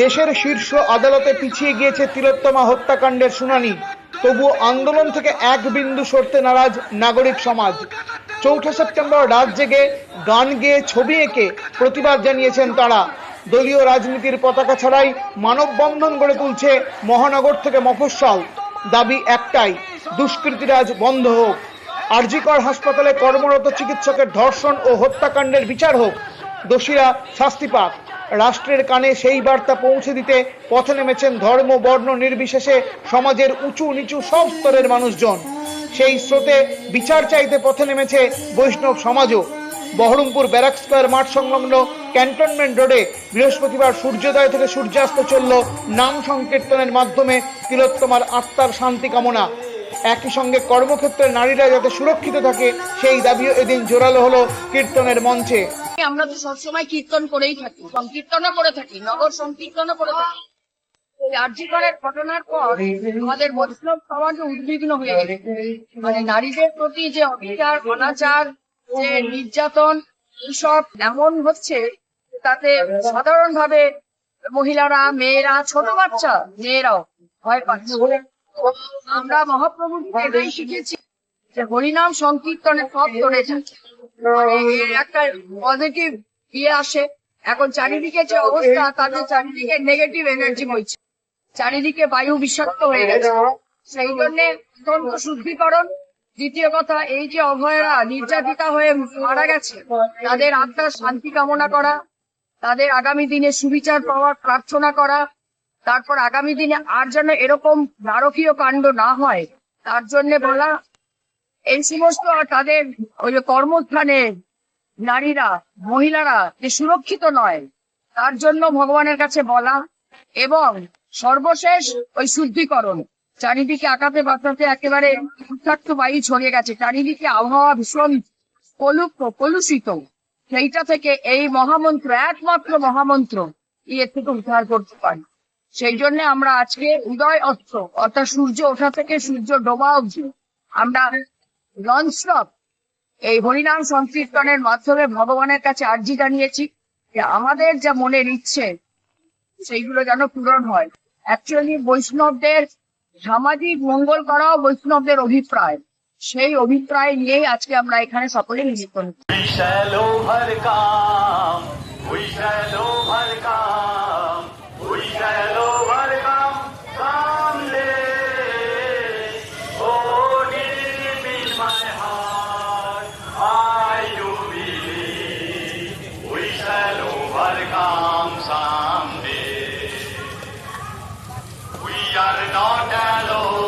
দেশের শীর্ষ আদালতে পিছিয়ে গিয়েছে তিলোত্তমা হত্যাকাণ্ডের শুনানি। তবু আন্দোলন থেকে এক বিন্দু সরতে নারাজ নাগরিক সমাজ। চৌঠা সেপ্টেম্বর রাত জেগে গান গেয়ে ছবি এঁকে প্রতিবাদ জানিয়েছেন তারা। দলীয় রাজনীতির পতাকা ছাড়াই মানববন্ধন গড়ে তুলছে মহানগর থেকে মফস্বল। দাবি একটাই দুষ্কৃতিরাজ বন্ধ হোক। আরজিকর হাসপাতালে কর্মরত চিকিৎসকের ধর্ষণ ও হত্যাকাণ্ডের বিচার হোক। দোষীরা শাস্তি পাক। রাষ্ট্রের কানে সেই বার্তা পৌঁছে দিতে পথে নেমেছেন ধর্ম, বর্ণ নির্বিশেষে সমাজের উঁচু নিচু সব স্তরের মানুষজন। সেই স্রোতে বিচার চাইতে পথে নেমেছে বৈষ্ণব সমাজও। বহরমপুর ব্যারাক স্কোয়ার মাঠ সংলগ্ন ক্যান্টনমেন্ট রোডে বৃহস্পতিবার সূর্যোদয় থেকে সূর্যাস্ত চলল নাম সংকীর্তনের মাধ্যমে তিলোত্তমার আত্মার শান্তি কামনা। একই সঙ্গে কর্মক্ষেত্রে নারীরা যাতে সুরক্ষিত থাকে, সেই দাবিও এদিন জোরালো হলো কীর্তনের মঞ্চে। আমরা তো সবসময় কীর্তন করেই থাকি, সংকীর্তনও করে থাকি, নগর সংকীর্তনও করে থাকি। ঘটনার পর আমাদের বৈষ্ণব সমাজ উদ্বিগ্ন হয়ে গেছে। মানে নারীদের প্রতি যে অবিচার, অনাচার, যে নির্যাতন এমন হচ্ছে তাতে সাধারণ ভাবে মহিলারা, মেয়েরা, ছোট বাচ্চা, মেয়েরাও ভয় পাচ্ছে। আমরা মহাপ্রভুর শিখেছি যে হরিনাম সংকীর্তনে সব ধরে একটা পজিটিভ ইয়ে আসে। এখন চারিদিকে যে অবস্থা তাদের চারিদিকে নেগেটিভ এনার্জি বইছে। চারিদিকে বায়ু বিষাক্ত হয়ে গেছে। সেই জন্য অত্যন্ত শুদ্ধিকরণ। দ্বিতীয় কথা, এই যে অভয়রা নির্যাতিতা হয়ে মারা গেছে, তাদের আত্মার শান্তি কামনা করা, তাদের আগামী দিনে সুবিচার পাওয়ার প্রার্থনা করা, তারপর আগামী দিনে আর যেন এরকম নারকীয় কাণ্ড না হয়, তার জন্য বলা এই সমস্ত তাদের ওই যে কর্মস্থানে নারীরা, মহিলারা যে সুরক্ষিত নয়, তার জন্য ভগবানের কাছে বলা এবং সর্বশেষ ওই শুদ্ধিকরণ। চারিদিকে আকাতে বাতাসে একেবারে বিষাক্ত বায়ু ছড়িয়ে গেছে। চারিদিকে আবহাওয়া ভীষণ কলুপ, কলুষিত। সেইটা থেকে এই মহামন্ত্র, একমাত্র মহামন্ত্র ইয়ে থেকে উদ্ধার করতে পারি। সেই জন্য আমরা আজকে উদয় অস্ত্র অর্থাৎ সূর্য ওঠা থেকে সূর্য ডোবা অবধি আমরা ননস্টপ এই হরিনাম সংকীর্তনের মাধ্যমে ভগবানের কাছে আর্জি জানিয়েছি যে আমাদের যা মনের ইচ্ছে সেইগুলো যেন পূরণ হয়। অ্যাকচুয়ালি বৈষ্ণবদের সামাজিক মঙ্গল করাও বৈষ্ণবদের অভিপ্রায়। সেই অভিপ্রায় নিয়েই আজকে আমরা এখানে সকলে মিলিত হয়েছি। We are not alone.